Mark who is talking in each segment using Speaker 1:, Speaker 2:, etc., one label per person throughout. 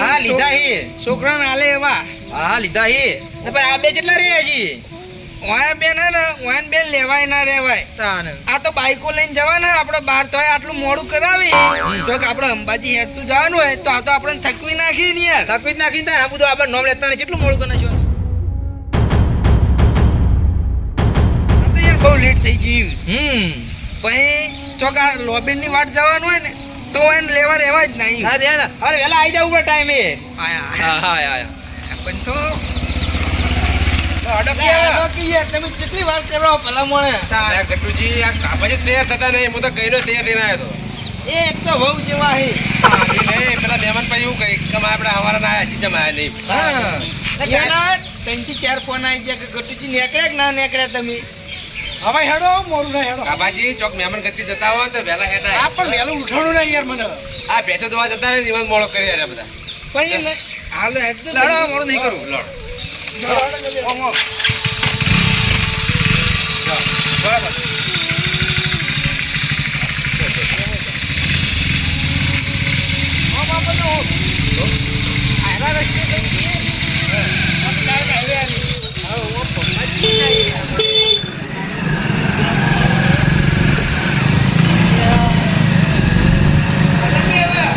Speaker 1: હા લીધા હી.
Speaker 2: એવા.
Speaker 1: હા લીધા હી. પણ આ બે કેટલા રે હજી?
Speaker 2: બેન હે ને વાયન બેન લેવાય ના રેવાય. આ તો બાઈકો લઈને જવાના આપણે બાર તો આટલું મોડું કરાવી. જો કે આપણે અંબાજી હેઠતું જવાનું હોય તો આ તો આપણે થકવી નાખી ને યાર.
Speaker 1: જ નાખી તાર. આ બધું આપણે નોમ લેતા ને કેટલું મોડું કરી
Speaker 2: યાર બહુ લેટ થઈ ગયું.
Speaker 1: હમ.
Speaker 2: પછી ચોક આ લોબીનની વાટ જવાનું હોય ને તો એને લેવા રહેવા જ નહીં.
Speaker 1: હા ધ્યાન અરે વેલા આવી જાવ ઉપર ટાઈમે
Speaker 2: આયા
Speaker 1: હા હા આયા
Speaker 2: પણ તો તમે કેટલી વાર કરો ભલા મળે
Speaker 3: ગટુજી આ કાપા જ તૈયાર થતા નહીં. હું તો કઈનો તૈયાર થઈને આવ્યો
Speaker 2: એ એક તો બહુ જેવા હે.
Speaker 3: પેલા મહેમાન પછી એવું કહી કે આપણે હવારા ના હજી જમાયા નહીં.
Speaker 2: ત્રણથી ચાર ફોન આવી ગયા કે ગટુજી નીકળ્યા કે ના નીકળ્યા તમે? હવે હેડો મોડું ના હેડો.
Speaker 3: બાબાજી ચોક મહેમાન ગતિ જતા હોય તો વહેલા હેડા.
Speaker 2: આ પણ વહેલું ઉઠાણું ના યાર મને.
Speaker 3: આ ભેસો દવા જતા રહે દિવસ મોડો કરી રહ્યા બધા.
Speaker 2: પણ હાલો હેડ
Speaker 1: લડો મોડું નહીં કરું.
Speaker 3: લડો.
Speaker 1: બરાબર.
Speaker 2: મોડું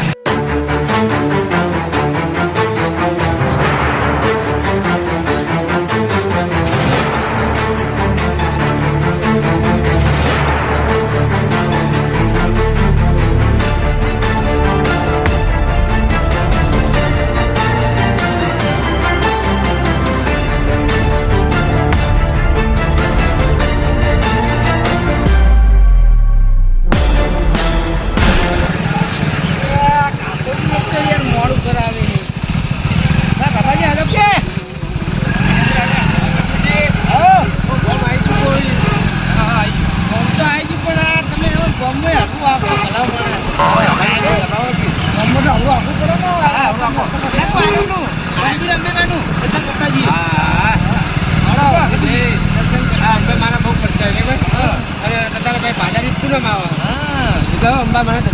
Speaker 2: તો
Speaker 3: અંબા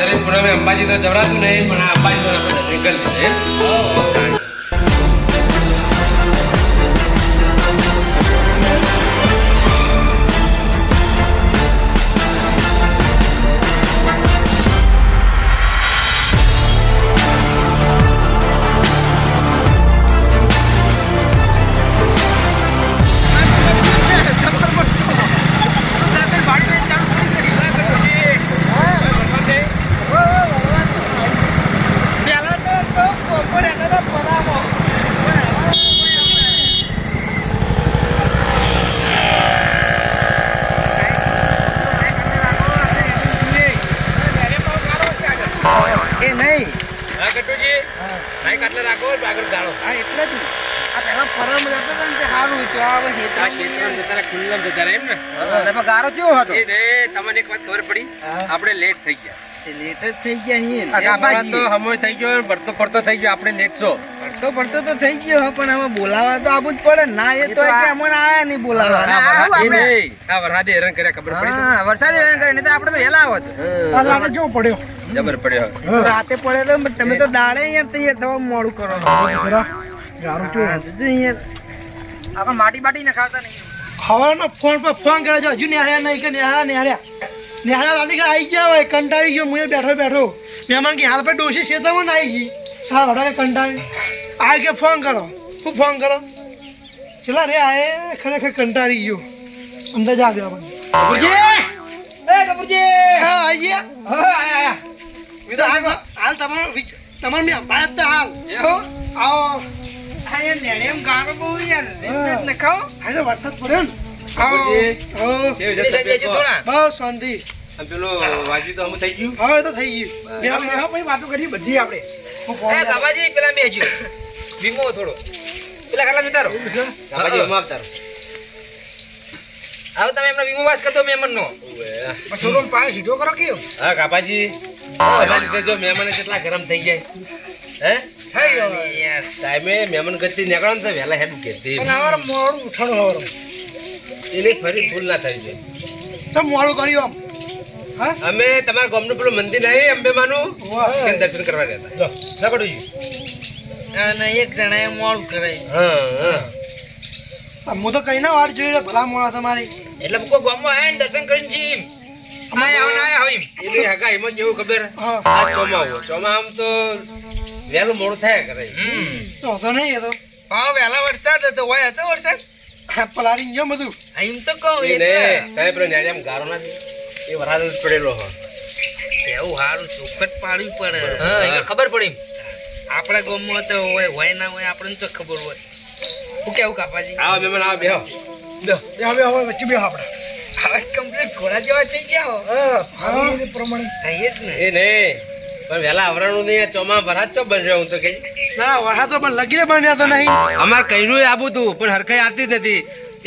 Speaker 3: ભાદરવી પૂનમે અંબાજી તો જવરાતું નહીં પણ આ અંબાજી આપણે દર્શન કરી લીધે
Speaker 2: એ નહીં
Speaker 3: હા કટુજી
Speaker 2: હા
Speaker 3: ભાઈ કાટલે રાખો આગળ ગાળો
Speaker 2: હા એટલે જ આ પહેલા પરમ રહેતો હતો ને તે સારું હતું. હવે
Speaker 3: આ
Speaker 2: હેતરામ
Speaker 3: જતા રહ્યા, જતા એમ ને
Speaker 2: અને ગારો કેવો હતો
Speaker 3: એ ને તમને એક વાત ખબર પડી આપણે લેટ થઈ ગયા
Speaker 2: લેટ જ થઈ ગયા અહીં.
Speaker 3: આ
Speaker 2: તો બાજી.
Speaker 3: થઈ ગયો ને ભરતો પડતો થઈ ગયો આપણે લેટ છો
Speaker 2: પડતો પડતો તો થઈ ગયો પણ આમાં બોલાવા તો આવું જ પડે ના એ તો કે અમને આયા નહીં બોલાવા આપણે.
Speaker 3: નહીં. આ વરસાદે હેરાન કર્યા ખબર પડી?
Speaker 2: હા, વરસાદે હેરાન કરે નહીં તો આપણે તો વહેલા આવત.
Speaker 4: કેવો પડ્યો
Speaker 3: જબર પડ્યો.
Speaker 2: રાતે પડે તો તમે તો દાડે યાર તૈયાર થવા મોડું કરો.
Speaker 4: ગારું
Speaker 2: યાર આપણે માટી બાટી ને ખાતા નહીં.
Speaker 4: હવાનો ફોન પર ફોન કરે છે હજુ નિહાળ્યા નહીં કે નિહાળ્યા નિહાળ્યા. નિહાળ્યા દાદી કે આવી ગયા હોય કંટાળી ગયો હું બેઠો બેઠો. મહેમાન કે હાલ પર ડોસી શેતામાં ના આવી ગઈ. સારા વડા કે કંટાળી. આ કે ફોન કરો હું ફોન કરો. ચલા રે આએ ખરેખર કંટાળી ગયો. અંદર જા દે આપણને
Speaker 2: એ કપૂરજી
Speaker 4: હા આવી ગયા?
Speaker 2: હા આયા.
Speaker 4: તો હાલ હાલ તમારો તમારે મેં અંબાડ્યા જ હાલ.
Speaker 2: એવું?
Speaker 4: આવો.
Speaker 2: આ યાર નેણે એમ ગારો બહુ યાર. એમ જ ન
Speaker 4: તો વરસાદ પડ્યો ને. આવો
Speaker 3: બાપુજી.
Speaker 4: હો.
Speaker 3: કેવું છે
Speaker 2: પેલી સાઈડ
Speaker 3: તબિયત
Speaker 2: બેસજો
Speaker 3: કહો?
Speaker 2: થોડા.
Speaker 4: બહુ શાંતિ.
Speaker 3: આમ પેલું તો હમું થઈ ગયું?
Speaker 4: હવે તો થઈ ગયું. બે ભાઈ વાતો કરી બધી આપણે.
Speaker 2: એ બાબાજી પેલા બેસજો. વીમો થોડો. પેલા ખાલા
Speaker 3: હમું આવતા રહો.
Speaker 2: હવે તમે એમનો વીમો વાસ કરતો મેમન નો
Speaker 4: થોડો પાણી સીધો કરો કયો
Speaker 3: હા કાપાજી જો મહેમાન કેટલા ગરમ થઈ જાય. હે?
Speaker 2: યાર
Speaker 3: ટાઈમે મહેમાન ગતિ નીકળો ને તો વહેલા હેમ.
Speaker 4: અને અમારે મોડું ઉઠાણું હવારું
Speaker 3: એની ફરી ભૂલ ના થઈ જાય
Speaker 4: તો મોડું કર્યું આમ. હા?
Speaker 3: અમે તમારા ગામનું પેલું મંદિર નહીં અંબે
Speaker 4: માનું
Speaker 3: ત્યાં દર્શન કરવા ગયા હતા. લકડું
Speaker 2: અને એક જણાએ મોડું કરાય.
Speaker 3: હા હા.
Speaker 4: હું તો કઈ ના વાટ જોઈ રહ્યો ભલા મોડા તમારી.
Speaker 2: એટલે કોઈ ગામમાં આયા ને દર્શન કરીને જીમ આયા આવ ને આયા હવે
Speaker 3: એની હગા એમ જેવું ખબર? આ ચોમા આમ તો વહેલું મોડું થાય કરે.
Speaker 4: તો તો નહીં એ તો.
Speaker 2: હા વેલા વરસાદ હતો હોય હતો વરસાદ?
Speaker 4: પલાળી ગયો બધું.
Speaker 2: એમ તો કહું
Speaker 3: એ
Speaker 2: એટલે.
Speaker 3: કઈ પેલો આમ ગારો ના એ વરાદ જ પડેલો હો
Speaker 2: એવું સારું ચોખટ પાડવી પડે.
Speaker 3: હા.
Speaker 2: ખબર પડી આપણા ગામમાં તો હોય હોય ના હોય આપણને તો ખબર હોય. શું કેવું કાપાજી
Speaker 3: આવો મહેમાન આવો બેહો.
Speaker 4: બેહો. હવે હવે વચ્ચે બેહો આપણે.
Speaker 2: હવે કમ્પ્લીટ ઘોડા જેવા થઈ ગયા હો.
Speaker 4: હા પ્રમાણે.
Speaker 2: થઈ જ ને.
Speaker 3: એ ને પણ વહેલા આવરણું નહીં ચોમા વરાત ચો બન રહ્યો હું તો કઈ
Speaker 4: ના વરસાદ તો પણ લગીને બન્યા તો નહીં.
Speaker 3: અમાર કઈનું આબુ તું પણ હરખાઈ આવતી જ નથી.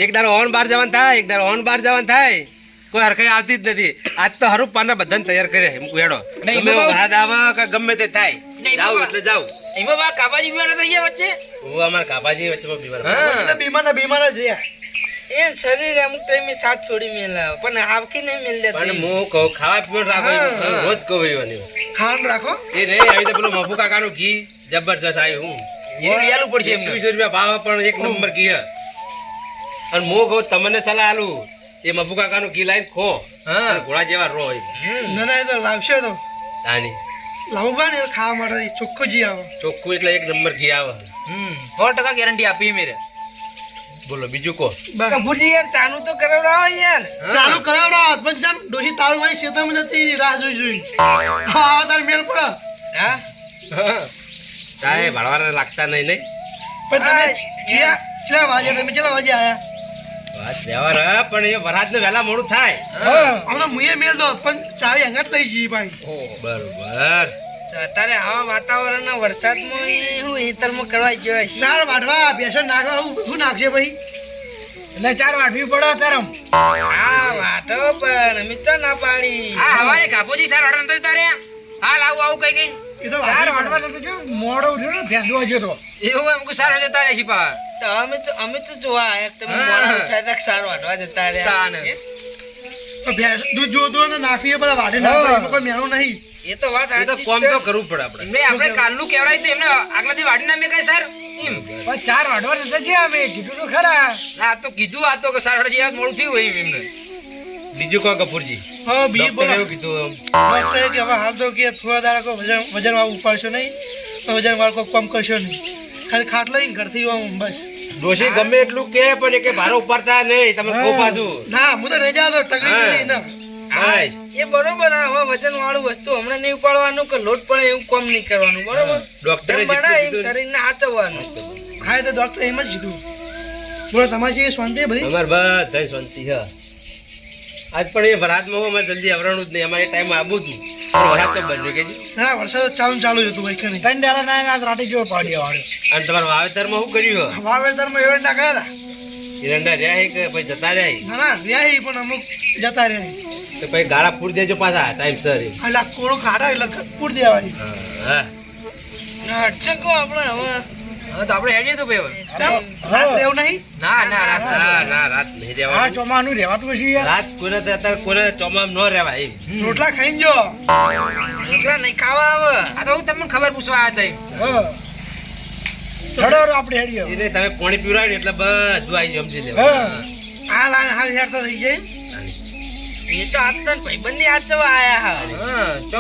Speaker 3: એક દાડો ઓન બાર જવાનું થાય એક દાડો ઓન બાર જવાનું થાય કોઈ હરખાઈ આવતી જ નથી. આજ તો હરું પાના બધાને તૈયાર કરે એમ હેડો ગમે આવે કે ગમે તે થાય.
Speaker 2: નહીં,
Speaker 3: જાવ. એટલે જાવ
Speaker 2: એમાં બા કાપાજી બીમાર થઈ ગયા વચ્ચે?
Speaker 3: હું અમાર કાપાજી વચ્ચે બીમાર
Speaker 4: પછી તો બીમાર ને બીમાર જ રહ્યા.
Speaker 2: એ શરીર અમુક ટાઈમે સાથ છોડી મેલા પણ આવકી નહીં મેલ
Speaker 3: પણ હું કહું ખાવા પીવાનું રાખો
Speaker 2: હા,
Speaker 3: હું.
Speaker 2: હા.
Speaker 3: રોજ કહું એવાની
Speaker 4: ખાંડ રાખો?
Speaker 3: એ રે આવી તો પેલું મફુ કાકાનું ઘી જબરજસ્ત આવ્યું હું.
Speaker 2: એનું પડશે
Speaker 3: રૂપિયા ભાવ પણ એક નંબર ઘી. હે. અને હું કહું તમને સલાહ આલું એ મફુ કાકાનું ઘી લાવીને ખો.
Speaker 2: હા.
Speaker 3: ઘોડા જેવા રો
Speaker 4: ના ના એ તો લાવશે તો.
Speaker 3: તાની.
Speaker 4: લાવવા ને ખાવા માટે ચોખ્ખું જી આવે.
Speaker 3: ચોખ્ખું એટલે એક નંબર ઘી આવે.
Speaker 2: હમ. સો ટકા ગેરંટી આપી મેરે.
Speaker 3: બોલો બીજું
Speaker 4: કો.
Speaker 2: કપૂરજી યાર ચાનું તો કરાવડાવો યાર.
Speaker 4: ચાલુ કરાવડાવો પણ જેમ. ડોશી તાળું વાળી શેતામાં જતી રાહ જોઈ જોઈ હા તારે મેળ પડે.
Speaker 2: હા?
Speaker 3: ચાય ભાડવાના લાગતા નહીં નહીં?
Speaker 4: પણ તમે
Speaker 2: હા,
Speaker 4: ચિયા ચિયા વાગે તમે ચેલા વાગે આયા?
Speaker 3: વાત વ્યવહાર પણ એ વરાજને વહેલા મોડું થાય.
Speaker 4: આમ તો મુએ મેળ દો પણ ચાવી અંગાત લઈ જઈએ ભાઈ
Speaker 3: બરોબર.
Speaker 2: તો અત્યારે આવા વાતાવરણના વરસાદમાં હું હેતરમાં કરવા ગયો
Speaker 4: ચાર વાઢવા બેસો નાખવા હું શું નાખશે ભાઈ એટલે ચાર વાઢવી પડે અત્યારે
Speaker 2: હા વાટો પણ મિત્ર ના પાડી.
Speaker 1: હા હવારે કાપોજી સાર વાળા નતો તારે. હા આવું આવું કઈ કઈ.
Speaker 4: એ તો ચાર વાઢવા જો મોડો ઉઠ્યો ને ભેંસ દોવા તો.
Speaker 1: એવું એમ કે સાર જતા રહે છે પા.
Speaker 2: તો અમે તો અમે તો જોવા તમે. મોડા ઉઠ્યા તા કે વાટવા જતા. રહ્યા.
Speaker 4: ભેંસ દૂધ જોતું હોય તો નાખીએ પેલા વાઢી નાખવા કોઈ મેળો નહીં.
Speaker 2: એ તો વાત
Speaker 3: આ તો કોમ તો કરવું પડે આપણે.
Speaker 1: મે આપણે કાલનું કહેવાય તો એમને આગલાથી વાડી નામે કઈ સર? એમ.
Speaker 4: પણ ચાર વાડવા જતા છે અમે કીધું તો ખરા.
Speaker 1: ના તો કીધું આ તો કે સર વાળા યાર મોડું થયું એમ એમને.
Speaker 3: બીજું કો કપૂરજી.
Speaker 4: હા બી બોલો.
Speaker 3: એવું કીધું
Speaker 4: ડોક્ટરે કે હવે હાલ તો કે થોડા દાડા કો વજન વજન વાળું ઉપાડશો નહીં તો વજન વાળું કોઈ કમ કરશો નહીં. ખાલી ખાટલો લઈને ઘરથી આવું બસ.
Speaker 3: ડોશી ગમે એટલું કે પણ એ કે ભારે ઉપાડતા નહીં તમે ખો પાછું.
Speaker 4: ના હું તો રજા તો ટકરી. ના.
Speaker 2: એ બરોબર હવે વજન વાળું વસ્તુ હમણાં નહીં ઉપાડવાનું કે લોટ પડે એવું કોમ નહીં કરવાનું બરોબર?
Speaker 3: ડોક્ટરે
Speaker 2: જેમ એમ શરીરને હાચવવાનું
Speaker 4: હા તો ડોક્ટર એમ જ કીધું. બોલો તમારી શાંતિ બધી?
Speaker 3: અમાર બધા શાંતિ આજ પણ એ વરાતમાં અમારે જલ્દી આવવાનું જ નહીં અમારે ટાઈમ આવું હતું તો બંધ
Speaker 4: ના ના, વરસાદ ચાલુ ચાલુ જ હતું ભાઈ
Speaker 2: ત્રણ દાડા ના ના રાતે જેવો પાડી વાળ્યો
Speaker 3: અને તમારા વાવેતરમાં શું કર્યું
Speaker 4: વાવેતરમાં એરંડા કર્યા
Speaker 3: હિરંડા રહ્યા કે પછી જતા રહ્યા
Speaker 4: હતા ના ના રહ્યા પણ અમુક જતા રહ્યા
Speaker 3: તો પછી ગાળા ફૂટ દેજો પાછા ટાઈમસર
Speaker 4: એટલે કોળો ખાડા એટલે પૂર દેવાની.
Speaker 3: હા
Speaker 2: હટચકો આપણે હવે.
Speaker 1: હવે તો આપણે હેડીએ તો ભાઈ હવે.
Speaker 4: એવું નહીં?
Speaker 1: ના ના રાત
Speaker 3: ના ના રાત નહીં
Speaker 2: આ
Speaker 3: રહેવાનું
Speaker 2: ચોમાનું રહેવાતું છે યાર.
Speaker 3: રાત કોને અત્યારે કોને ચોમામ ન રહેવાય એમ.
Speaker 4: રોટલા ખાઈ જો.
Speaker 2: રોટલા નહીં ખાવા આવે
Speaker 1: આ તો હું તમને ખબર પૂછવા આવ્યા હતા
Speaker 2: ચડો આપણે હેડીએ
Speaker 3: તમે પાણી પીવડાવ્યું એટલે બધું આવી સમજી લેવા
Speaker 2: હા.
Speaker 4: લાઈન હારી હેરતા થઈ જાય
Speaker 2: એ તો આજ તને ભાઈબંધી હાચવા આયા હા.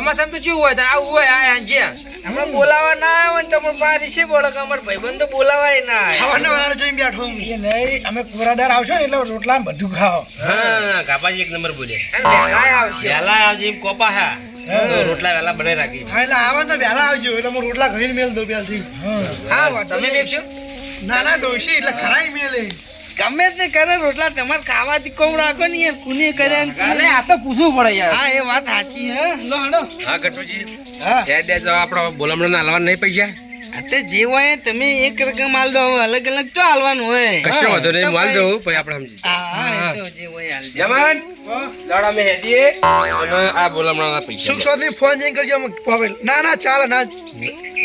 Speaker 1: હા તો કેવું હોય આવું હોય આયા હાંજે
Speaker 2: હમણાં બોલાવા ના આવે ને તમે બારી છે બોલો કે અમાર ભાઈબંધ તો બોલાવાય ના
Speaker 4: ખાવાનો ખાવાના જોઈને બેઠો હું.
Speaker 2: એ નહીં અમે કોરાદાર આવશો ને એટલે રોટલા બધું ખાઓ.
Speaker 3: હા કાપાજી એક નંબર
Speaker 1: બોલે. વેલા આવશે.
Speaker 3: વેલા આવજે એમ કોપા હા. રોટલા વેલા બનાવી રાખી.
Speaker 4: હા એટલે આવા તો વેલા આવજો એટલે હું રોટલા ઘડીને મેલ દઉં પેલથી
Speaker 2: હા
Speaker 1: તમે મેકશો
Speaker 4: ના ના ડોશી એટલે ખરાઈ મેલે.
Speaker 2: ગમે તે કરે રોટલા તમારે ખાવાથી કોમ રાખો ને યાર કુને કરે
Speaker 1: અરે આ તો પૂછવું પડે યાર.
Speaker 2: હા એ વાત સાચી હે. લો હડો.
Speaker 3: હા ગટુજી
Speaker 2: હા.
Speaker 3: હેડ દે જાવ આપણો બોલમણા હાલવા નહીં પૈસા?
Speaker 2: અતે જે હોય એ તમે એક રકમ હાલ દો અલગ અલગ તો હાલવાનું હોય?
Speaker 3: કશો વાંધો નહીં હું હાલ દઉં પછી આપણે સમજી
Speaker 2: હા, હા, તો જે હોય હાલ દે.
Speaker 3: જમાન દાડા મેં હેડીએ અને આ પૈસા.
Speaker 4: સુખ સ્વાદ ફોન જઈને કરજો ના ના ચાલે ના.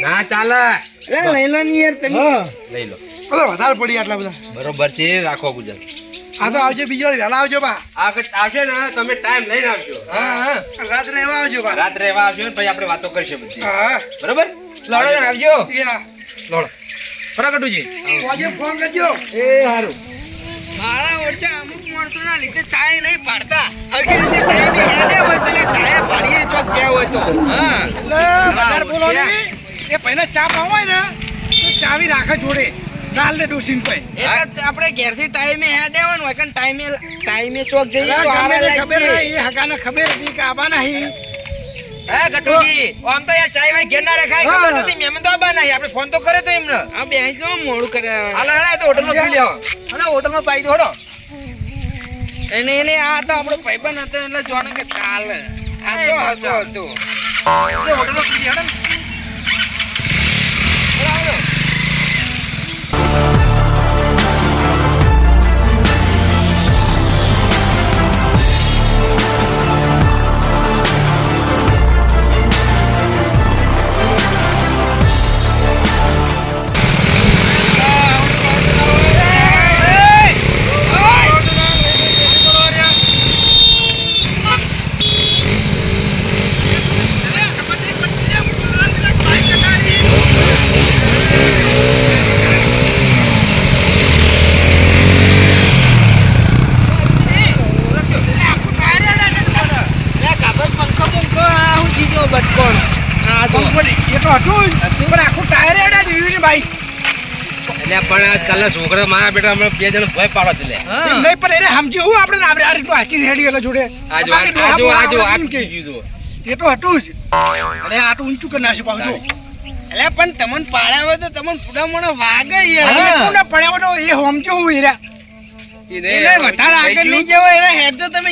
Speaker 3: ના ચાલે.
Speaker 2: લઈ લો ને યાર તમે.
Speaker 3: લઈ લો.
Speaker 4: અરે વધારે પડી આટલા બધા.
Speaker 3: બરોબર છે રાખો ગુજરાત
Speaker 4: આ તો આવજો બીજો વહેલા આવજો બા.
Speaker 3: આવશે ને તમે ટાઈમ લઈને આવજો.
Speaker 1: હા હા.
Speaker 4: રાત્રે રહેવા આવજો બા.
Speaker 3: રાત રહેવા આવજો ને પછી આપણે વાતો કરશું બધી.
Speaker 4: હા
Speaker 3: બરોબર?
Speaker 1: લડો ને આવજો.
Speaker 4: યા.
Speaker 3: લોડો.
Speaker 1: ખરા
Speaker 4: આજે ફોન કરજો.
Speaker 3: એ હારું.
Speaker 2: મારા ઓછા અમુક માણસો ના લીધે ચાય નહીં પાડતા. આવી રીતે ટાઈમ યાદે હોય તો લે ચાય પાડીએ ચોક જ્યાં હોય તો.
Speaker 1: હા.
Speaker 2: બોલો એ પહેલા ચા પાવાય હોય ને તો ચાવી રાખે જોડે. દે ડોસીન કોઈ. આપણે ઘેરથી ટાઈમે હે દેવાનું હોય કે ટાઈમે ટાઈમે ચોક જઈએ તો આરે ખબર એ હકાને ખબર હતી કે આવા નહીં.
Speaker 1: હે ગટુજી આમ તો યાર ચાય વાય ઘેર ના રખાય ખબર નથી મહેમાન તો આબા નહીં. આપણે ફોન તો કર્યો તો એમને.
Speaker 2: આ બે જો મોડું કરે.
Speaker 1: હાલો હેડા તો હોટલમાં પી લ્યો
Speaker 2: અને હોટલમાં પાઈ દો હડો. એને એને આ તો આપણો ભાઈબંધ હતો એટલે જોણે કે કાલે આ તો હતો હતો
Speaker 1: હોટલમાં પી હેડો
Speaker 3: આજકાલના છોકરા મારા બેટા હમણાં બે જણ ભય પાડો છે
Speaker 2: નહીં પણ એને સમજી હું આપણે આપણે આ રીતનું હાચી હેડી એટલે જોડે.
Speaker 3: આજો આજો આજો આમ
Speaker 2: કે? એ તો હતું જ. અરે આ તો ઊંચું કરી નાખ્યું પાછું. એટલે પણ તમને પાડ્યા હોય તો તમને પૂરા મોડા વાગે. તમને પડ્યા હોય તો એ સમજો હું હીરા એટલે વધારે આગળ નહીં જવાય એના હેડ તો તમે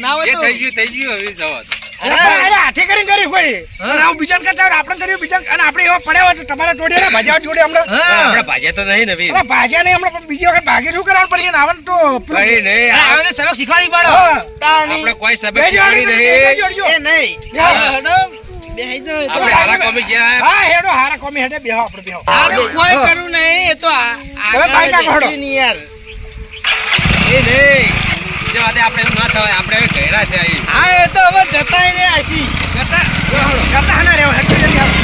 Speaker 2: ના હોય
Speaker 3: થઈ ગયું. થઈ ગયું હવે જવા
Speaker 2: હાથે કરીને કરી કોઈ. અને આવું કરતા આપણે કર્યું બીજા અને આપણે એવા પડ્યા હોય તો તમારા જોડે ને ભાજ્યા જોડે હમણાં.
Speaker 3: પણ આપણે ભાજ્યા તો નહીં ને ભઈ.
Speaker 2: ભાજ્યા નહીં હમણાં પણ બીજી વખત ભાગે શું કરવાનું પડી ને આવન તો
Speaker 3: નહીં
Speaker 1: સબક શીખવાડી પાડો.
Speaker 3: આપણે કોઈ સબક શીખવાડી નહીં.
Speaker 1: એ નહીં.
Speaker 3: આપણે હારા કોમી ગયા.
Speaker 2: હા હેડો હારા કોમી હેડે બેહો આપણે બેહો. કોઈ. કરું નહીં. એ તો આ- યાર
Speaker 3: એ નહીં. વાતે આપણે ન થવાય, આપણે ઘેરા છે.
Speaker 2: હા, એ તો હવે જતા ને આશી જતા જતા ના રહેવા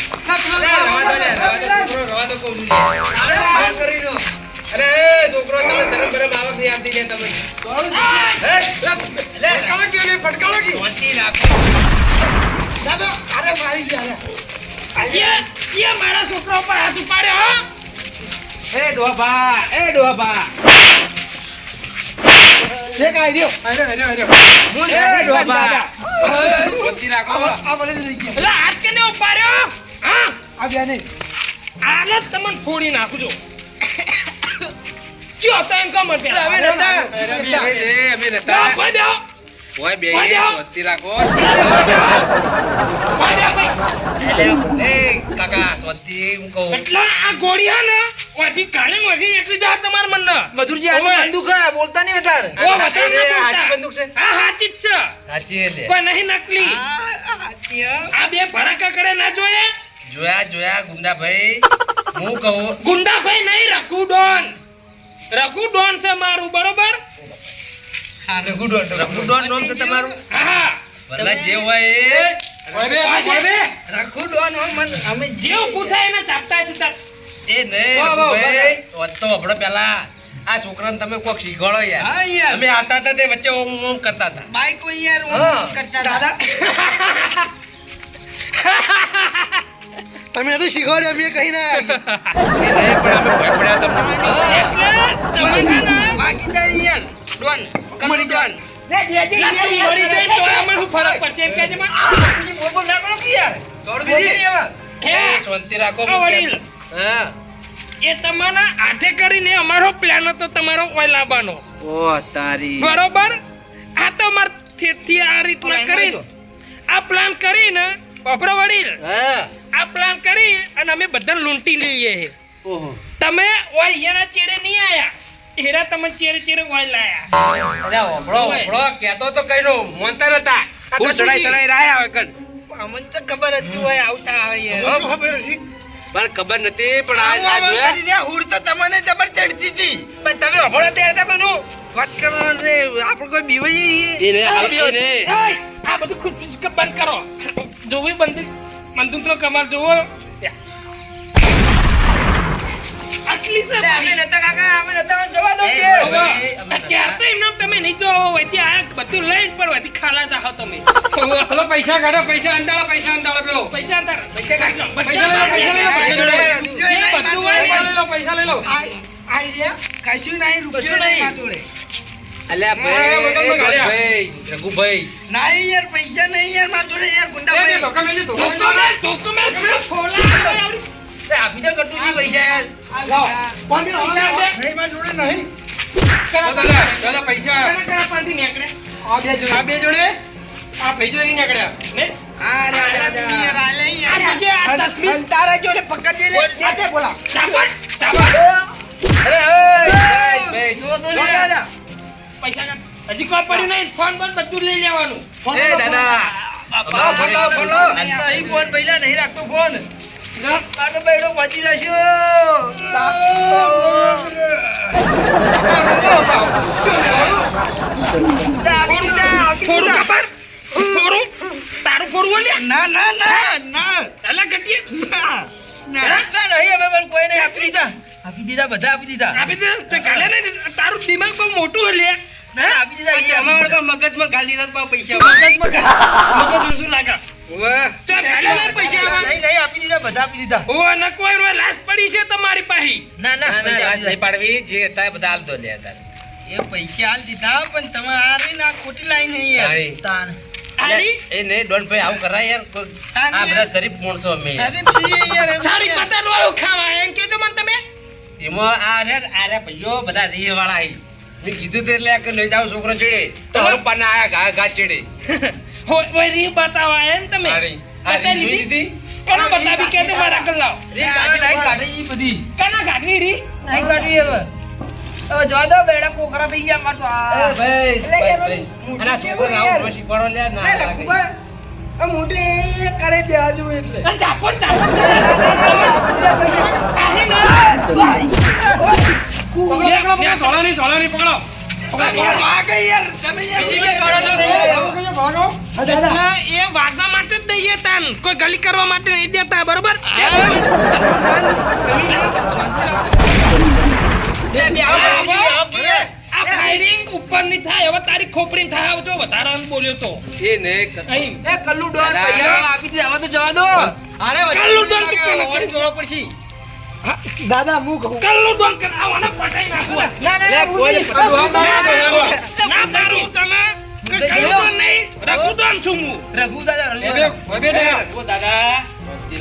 Speaker 3: અરે છોકરો તમે શરમ બરમ આવક નહીં આવતી લે તમે હે? શાંતિ રાખો.
Speaker 4: દાદા અરે મારી ગયા
Speaker 5: એ મારા છોકરા ઉપર હાથ ઉપાડ્યો હો
Speaker 3: એ ડોહા એ ડોહા
Speaker 4: એક રહ્યો અરે અરે અરે
Speaker 3: એ ડોબા
Speaker 4: આ મને લઈ ગયા
Speaker 5: એટલે હાથ કેને ઉપાડ્યો હા
Speaker 4: આ બે નહીં.
Speaker 5: આને તમને ફોડી નાખું ચો તો એમ કમ
Speaker 3: અમે નતા અમે નતા
Speaker 5: કોઈ દેવો
Speaker 3: ઓય બે
Speaker 5: કોઈ
Speaker 3: રાખો. એ કાકા શાંતિ હું કહું.
Speaker 5: એટલે આ ગોળી ને ઓથી કાલે ઓથી એટલી જા તમાર મન ન
Speaker 2: મધુરજી આ બંદૂક બોલતા નહીં વધારે.
Speaker 5: ઓ વધારે ના બોલતા.
Speaker 3: બંદૂક છે?
Speaker 5: હા હાચી જ છે. કોઈ નહીં નકલી. આ બે ભડાકા કડે ના જોઈએ
Speaker 3: જોયા જોયા ગુંડાભાઈ. હું કહું
Speaker 5: ગુંડાભાઈ નહીં રઘુ ડોન રઘુ ડોન છે મારું બરોબર?
Speaker 3: રઘુડોન રઘુડોન. નામ છે તમારું?
Speaker 5: હા.
Speaker 3: ભલા જે હોય એ.
Speaker 2: રાખું ડોન મન અમે
Speaker 5: જે પૂછાય એને ચાપતા જતા
Speaker 3: એ નહીં તો હમણાં પેલા આ છોકરાને તમે કોક શીખવાડો
Speaker 2: હા
Speaker 3: યાર. અમે આવતા હતા તે વચ્ચે ઓમ ઓમ કરતા હતા.
Speaker 2: બાઈક કોઈ યાર ઓમ કરતા દાદા
Speaker 4: તમે તો શીખવાડ્યું અમે કઈ ના
Speaker 2: બાકી જાય ડોન કમરી ડોન.
Speaker 5: એ તમારા હાથે કરીને અમારો પ્લાન હતો તમારો ઓય લાવવાનો
Speaker 3: ઓ તારી.
Speaker 5: બરોબર? આ તો મારે થી આ રીતના કરી આ પ્લાન કરીને બપરો વડીલ. આ પ્લાન કરી અને અમે બધા લૂંટી લઈએ. છે.
Speaker 3: ઓહો.
Speaker 5: તમે ઓય હીરા ચેડે નહીં આયા. હેરા તમે ચેરે ચેરે ઓય લાયા.
Speaker 3: અરે ઓભળો ઓભળો કેતો તો કઈ નો મોનતા નતા
Speaker 2: આ તો
Speaker 3: સડાઈ સડાઈ રાયા હોય કણ.
Speaker 2: અમને તો ખબર હતી હોય આવતા આવે હતી
Speaker 3: પણ ખબર નથી પણ આ આ
Speaker 2: હુડ તો તમને જબર ચડતી હતી. પણ તમે અભળો ત્યારે તમે નું વાત કરો રે આપણે કોઈ બીવાઈ
Speaker 3: એને
Speaker 5: આ બધું ખુશ બંધ કરો. જોવી બંદૂક બંદૂક નો કમાલ જોવો આટલી સર
Speaker 2: અમે નતા કાકા અમે નતા જવા દો કે
Speaker 3: ભાઈ,
Speaker 5: તો એમને તમે નહીં જો આ બધું લઈને પણ વહીથી ખાલા જાહો તમે હલો પૈસા કાઢો પૈસા અંદાળો પૈસા અંદાળો પેલો પૈસા અંદાળો પૈસા કાઢો પૈસા લઈ લો પૈસા લઈ લો પૈસા લઈ લો પૈસા લો
Speaker 2: કશું નહીં રૂપિયો નહીં
Speaker 5: નહીં.
Speaker 2: જોડે.
Speaker 3: અલ્યા ભાઈ રઘુભાઈ
Speaker 2: નહીં યાર પૈસા નહીં યાર મારા જોડે યાર ગુંડા ભાઈ
Speaker 5: ધોકો મેલ ધોકો મેલ પેલો ફોલા આવડી
Speaker 2: આપી દો કટુજી પૈસા યાર
Speaker 4: કોણ બી
Speaker 5: પૈસા
Speaker 4: નહીં મારી જોડે નહીં
Speaker 5: કરા પૈસા કરા કરા પાંથી નીકળે
Speaker 4: આ બે જોડે
Speaker 3: બે જોડે આ ભાઈ જોડે નહીં નીકળ્યા
Speaker 5: ને
Speaker 2: આ રા રા રા આ
Speaker 5: આ આ
Speaker 2: જોડે પકડી લે
Speaker 4: બોલા
Speaker 5: ચાપડ ચાપડ
Speaker 3: અરે ભાઈ
Speaker 2: જો તો લે
Speaker 5: પૈસા કાઢ. હજી કોઈ પડ્યું નહીં? ફોન બંધ બધું લઈ લેવાનું.
Speaker 4: ફોન
Speaker 3: એ દાદા
Speaker 2: બોલો બોલો બોલો નહીં ફોન પહેલા નહીં રાખતો ફોન. આ તો બેડો
Speaker 5: ફોરું ઓલ્યા
Speaker 2: ના? ના ના ના
Speaker 5: અલા ગટીએ
Speaker 2: આપી દીધા. બધા આપી દીધા.
Speaker 5: આપી દે તે કાલે નહીં તારું દિમાગ બહુ મોટું લે
Speaker 2: આપી દીધા એ આપી દીધા.
Speaker 3: પૈસા.
Speaker 5: મગજમાં મગજ લાગે. પૈસા
Speaker 2: આપી દીધા દીધા.
Speaker 5: પાસે
Speaker 3: હાલ તો લે તારે.
Speaker 2: દીધા. એ પૈસા હાલ દીધા પણ તમે આ ખોટી લાઈન નહીં
Speaker 3: એ નહીં ડોનભાઈ આવું કરાય યાર આ બધા શરીફ માણસો અમે
Speaker 2: સારી
Speaker 5: પતંગ વાળું ખાવા એમ કેજો મને તમે.
Speaker 3: એમાં આ રે આરે ભાઈઓ બધા રીહ વાળા આવી મેં કીધું તે એટલે કે નહીં જાવ છોકરો ચડે. તો હરપાના આયા ઘા ઘા ચડે.
Speaker 5: હોય હોય રી બતાવા એમ તમે?
Speaker 3: રીહ.
Speaker 5: બતાવી દીધી?
Speaker 3: દીધી?
Speaker 5: બતાવી? કે તો મારા કર
Speaker 2: રી કાઢી કાઢી બધી.
Speaker 5: કના ગાડી રી
Speaker 2: નહીં કાઢવી હવે. હવે દો બેડા કોકરા થઈ ગયા માર તો આ.
Speaker 3: ભાઈ,
Speaker 2: એટલે.
Speaker 3: આના આવું શીખવાડો લે, ના લાગે.
Speaker 2: આ મોટી એ કરે દેવા જેવું એટલે
Speaker 5: ચાપો ચાપો કાહે ના જ કોઈ ગલી કરવા માટે નહીં દેતા બરોબર
Speaker 2: બે બે આવો.
Speaker 5: આ ફાયરિંગ ઉપરની થાય હવે તારી ખોપડી થાય જો વધારાનું બોલ્યો તો.
Speaker 3: એ નહીં.
Speaker 2: એ કલ્લુ
Speaker 3: દાદા.
Speaker 2: આપી દીધા હવે તો જવા દો. અરે
Speaker 5: કલ્લુ ડોન તું
Speaker 2: જોડો પડશે.
Speaker 4: દાદા હું કહું.
Speaker 5: કલ્લુ ડોન કર પટાઈ નાખવા
Speaker 2: ના ના
Speaker 3: કોઈ
Speaker 2: હું
Speaker 5: ના તારું તમે કલ્લુ ડોન નહીં રઘુ ડોન છું હું.
Speaker 2: રઘુ દાદા રઘુ દાદા.
Speaker 3: દાદા,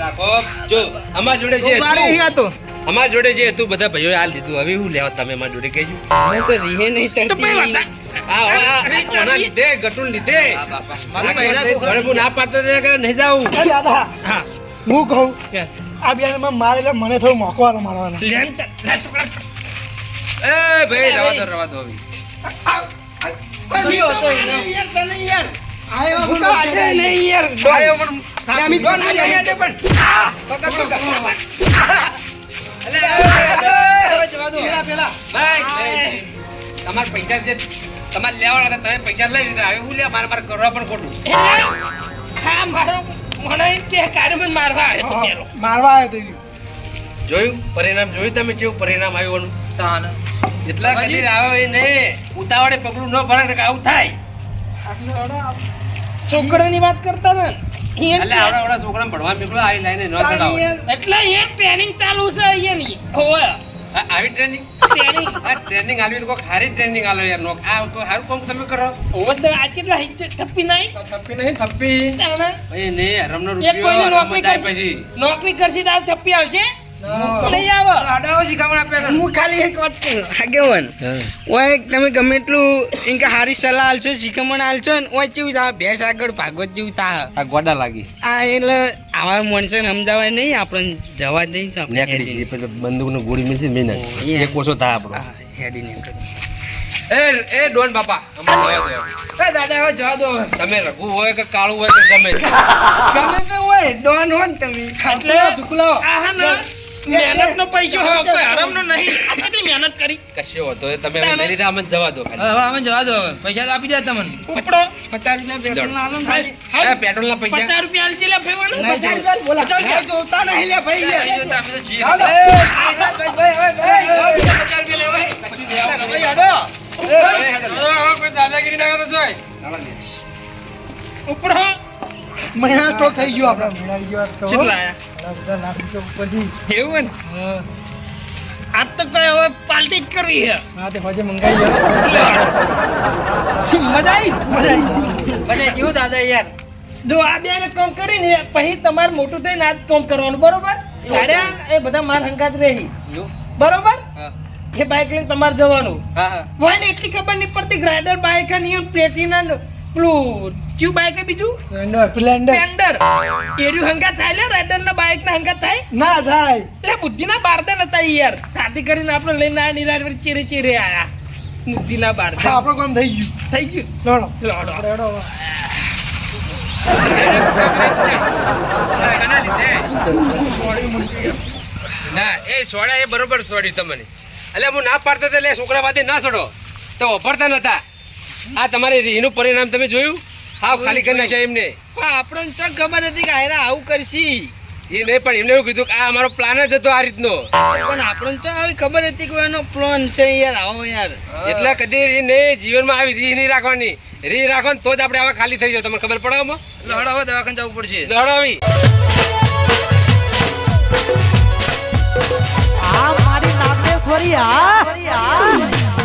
Speaker 3: રાખો. જો અમાર જોડે જે
Speaker 2: તો.
Speaker 3: અમાર જોડે જે હતું બધા ભાઈઓએ હાલ લીધું હવે શું લેવા તમે અમાર જોડે કહેજો
Speaker 2: હું તો રીહે નહીં
Speaker 5: ચડતી
Speaker 3: આ આ- આ કોના લીધે ગટુન લીધે હું ના પાડતો નહીં જાઉં
Speaker 5: હા
Speaker 4: હું કહું આ બેન મારે મને થોડું મોકો વાળો મારવાનો
Speaker 5: લેન તા- લે છોકરા
Speaker 3: એ ભાઈ રવા દો રવા દો હવે. તમારા પૈસા જે તમારે લેવાના હતા, તમે પૈસા લઈ લીધા હવે હું લે મારે મારે કરવા પણ ખોટું
Speaker 5: હા મારો મને કે કાર્યમાં મારવા આવ્યો તો
Speaker 4: મારવા આવ્યો તો
Speaker 3: જોયું પરિણામ જોયું તમે કેવું પરિણામ આવ્યું?
Speaker 2: તાન.
Speaker 3: એટલા કદી આવે એ નહીં ઉતાવળે પગલું ન ભરાય કે આવું થાય
Speaker 5: છોકરાની વાત કરતા ને
Speaker 3: એટલે આવડા આવડા છોકરાને ભણવા મોકલો આવી લાઈને ન ચડાવો.
Speaker 5: એટલે એ ટ્રેનિંગ ચાલુ છે અહીંયાની હોવે.
Speaker 3: આવી ટ્રેનિંગ?
Speaker 5: ટ્રેનિંગ.
Speaker 3: આ ટ્રેનિંગ આલવી તો કોઈ ખારી ટ્રેનિંગ આલો યાર નો આ કોઈ સારું કામ તમે કરો.
Speaker 5: તો આ કેટલા હિચ્છે થપ્પી નહીં
Speaker 3: થપ્પી નહીં થપ્પી. એ નહીં હરમનો રૂપિયો હરમ
Speaker 5: નોકરી કરશે.
Speaker 3: પછી.
Speaker 5: નોકરી કરશે તો આ થપ્પી આવશે? નહીં આવે.
Speaker 2: આડાઓ શીખામણ આપ્યા કરે. હું ખાલી એક વાત કહું આગેવાન. ઓય તમે ગમે એટલું ઇનકે હારી સલાહ આલશો શીખમણ આલશો ને ઓય ભેંસ આગળ ભાગવત જેવું થાય.
Speaker 3: આ ગોડા લાગી.
Speaker 2: આ એટલે આવા માણસોને સમજાવાય નહીં આપણને જવા દઈ તો
Speaker 3: બંદૂકનો ગોળી મેં એક ઓછો થાય આપણો.
Speaker 2: હેડી નીકળી.
Speaker 3: એ એ ડોન બાપા.
Speaker 2: એ દાદા હવે જવા દો.
Speaker 3: તમે રઘુ હોય કે કાળું હોય કે ગમે. તે.
Speaker 2: ગમે તે હોય ડોન હોય ને તમે.
Speaker 5: એટલે ને. મહેનત નો પૈસો હોય કોઈ હરામ નો નહીં કેટલી મહેનત કરી
Speaker 3: કશો વાંધો તમે લઈ લીધા અમે જવા દો
Speaker 2: હવે અમે જવા દો હવે પૈસા આપી દે તમને પચાસ રૂપિયા પેટ્રોલ ના
Speaker 3: પૈસા
Speaker 5: પચાસ રૂપિયા આલજે લે ભાઈવાનું.
Speaker 2: નહીં
Speaker 5: પચાસ
Speaker 2: જોતા.
Speaker 5: રૂપિયા બોલા.
Speaker 2: જોતા નહીં લે ભાઈ
Speaker 3: જોતા, અમે તો દાદાગીરી ના કરો જોઈ
Speaker 5: ઉપર હો.
Speaker 4: મહિના સ્ટોક થઈ ગયો આપણે. મહિના ગયો તો
Speaker 5: કેટલા આયા?
Speaker 4: બધા લાખ રૂપિયા ઉપરથી
Speaker 5: એવું હે. ને આજ તો કઈ હવે પાર્ટી જ કરવી છે.
Speaker 4: હા તે હોજે મંગાઈ ગયો
Speaker 5: શું મજા આવી?
Speaker 4: મજા આવી.
Speaker 2: મજા કેવું દાદા યાર?
Speaker 5: જો આ બે ને કામ કરીને પછી તમારે મોટું થઈને આ જ કામ કરવાનું બરોબર? ત્યારે એ બધા માર હંગાત રહી. બરોબર?
Speaker 2: કે
Speaker 5: એ બાઇક લઈને તમારે જવાનું.
Speaker 2: હા હા.
Speaker 5: એટલી ખબર નહીં પડતી ગ્રાઇડર બાઇક નિયમ પ્લેટિના ને પેલું ચિયું બાઇક હે બીજું?
Speaker 4: સ્પ્લેન્ડર સ્પ્લેન્ડર
Speaker 5: એર્યું હંગાત થાય લે રાઇડર ના બાઇક ના હંગા થાય?
Speaker 4: ના થાય.
Speaker 5: એટલે બુદ્ધિ ના બારતા નતા યાર. સાથે કરીને આપણે લઈને આ નિરાર ચીરે ચીરે આયા. બુદ્ધિ ના
Speaker 4: હા
Speaker 5: બારતા
Speaker 4: આપણો કામ થઈ ગયું.
Speaker 5: થઈ ગયું?
Speaker 4: લોડો.
Speaker 5: લોડો.
Speaker 3: લીધે? ના એ સોડા એ બરોબર સોડી તમને. એટલે હું ના પાડતો તો એટલે છોકરા વાતે ના છોડો તો વાપરતા નતા. આ તમારે એનું પરિણામ તમે જોયું? હા ખાલી કરી નાખ્યા એમને.
Speaker 2: પણ આપણને ચક ખબર હતી કે આયરા આવું કરશી.
Speaker 3: એ નહીં પણ એમને એવું કીધું કે આ અમારો પ્લાન જ હતો આ રીતનો.
Speaker 2: પણ આપણને તો આવી ખબર હતી કે એનો પ્લાન છે યાર આવો યાર.
Speaker 3: એટલે કદી રી નહીં જીવનમાં આવી રી નહીં રાખવાની. રી રાખો તો જ આપણે આવા ખાલી થઈ જાય. તમને ખબર પડે આમાં?
Speaker 1: હવે દવાખાને જવું પડશે.
Speaker 3: લડો આવી
Speaker 6: આ મારી નાગેશ્વરી આ